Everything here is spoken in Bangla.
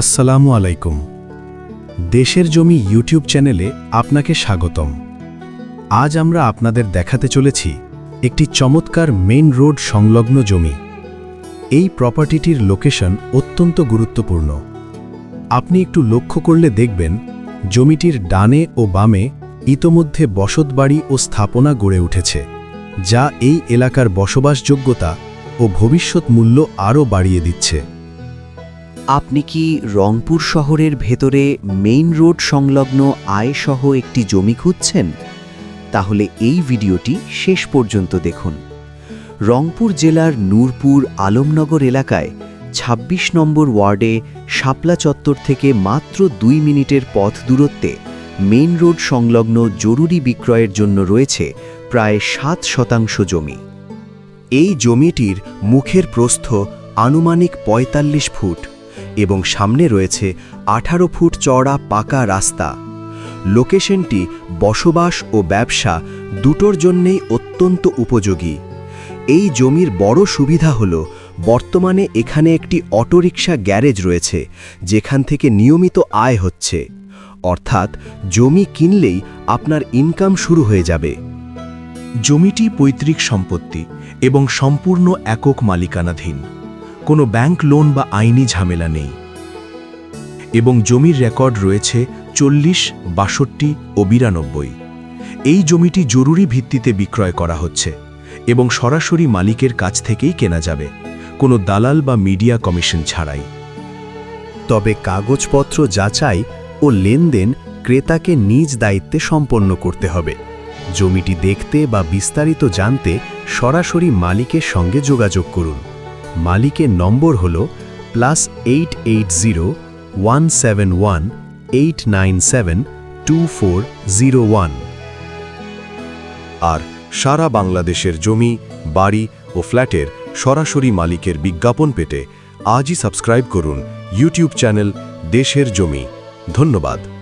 আসসালামু আলাইকুম। দেশের জমি ইউটিউব চ্যানেলে আপনাকে স্বাগতম। আজ আমরা আপনাদের দেখাতে চলেছি একটি চমৎকার মেইন রোড সংলগ্ন জমি। এই প্রপার্টিটির লোকেশন অত্যন্ত গুরুত্বপূর্ণ। আপনি একটু লক্ষ্য করলে দেখবেন, জমিটির ডানে ও বামে ইতোমধ্যে বসতবাড়ি ও স্থাপনা গড়ে উঠেছে, যা এই এলাকার বসবাসযোগ্যতা ও ভবিষ্যৎ মূল্য আরও বাড়িয়ে দিচ্ছে। আপনি কি রংপুর শহরের ভেতরে মেইন রোড সংলগ্ন আয়সহ একটি জমি খুঁজছেন? তাহলে এই ভিডিওটি শেষ পর্যন্ত দেখুন। রংপুর জেলার নূরপুর আলমনগর এলাকায় ২৬ নম্বর ওয়ার্ডে শাপলা চত্বর থেকে মাত্র দুই মিনিটের পথ দূরত্বে মেইন রোড সংলগ্ন জরুরি বিক্রয়ের জন্য রয়েছে প্রায় সাত শতাংশ জমি। এই জমিটির মুখের প্রস্থ আনুমানিক ৪৫ ফুট। এবং সামনে রয়েছে আঠারো ফুট চওড়া পাকা রাস্তা। লোকেশনটি বসবাস ও ব্যবসা দুটোর জন্যেই অত্যন্ত উপযোগী। এই জমির বড় সুবিধা হল, বর্তমানে এখানে একটি অটোরিকশা গ্যারেজ রয়েছে, যেখান থেকে নিয়মিত আয় হচ্ছে। অর্থাৎ জমি কিনলেই আপনার ইনকাম শুরু হয়ে যাবে। জমিটি পৈতৃক সম্পত্তি এবং সম্পূর্ণ একক মালিকানাধীন। কোনো ব্যাংক লোন বা আইনি ঝামেলা নেই। এবং জমির রেকর্ড রয়েছে চল্লিশ, বাষট্টি ও বিরানব্বই। এই জমিটি জরুরি ভিত্তিতে বিক্রয় করা হচ্ছে এবং সরাসরি মালিকের কাছ থেকেই কেনা যাবে, কোনো দালাল বা মিডিয়া কমিশন ছাড়াই। তবে কাগজপত্র যাচাই ও লেনদেন ক্রেতাকে নিজ দায়িত্বে সম্পন্ন করতে হবে। জমিটি দেখতে বা বিস্তারিত জানতে সরাসরি মালিকের সঙ্গে যোগাযোগ করুন। মালিকের নম্বর হল plus eight eight zero one seven one eight nine seven two four zero one আর সারা বাংলাদেশের জমি, বাড়ি ও ফ্ল্যাটের সরাসরি মালিকের বিজ্ঞাপন পেতে আজই সাবস্ক্রাইব করুন ইউটিউব চ্যানেল দেশের জমি। ধন্যবাদ।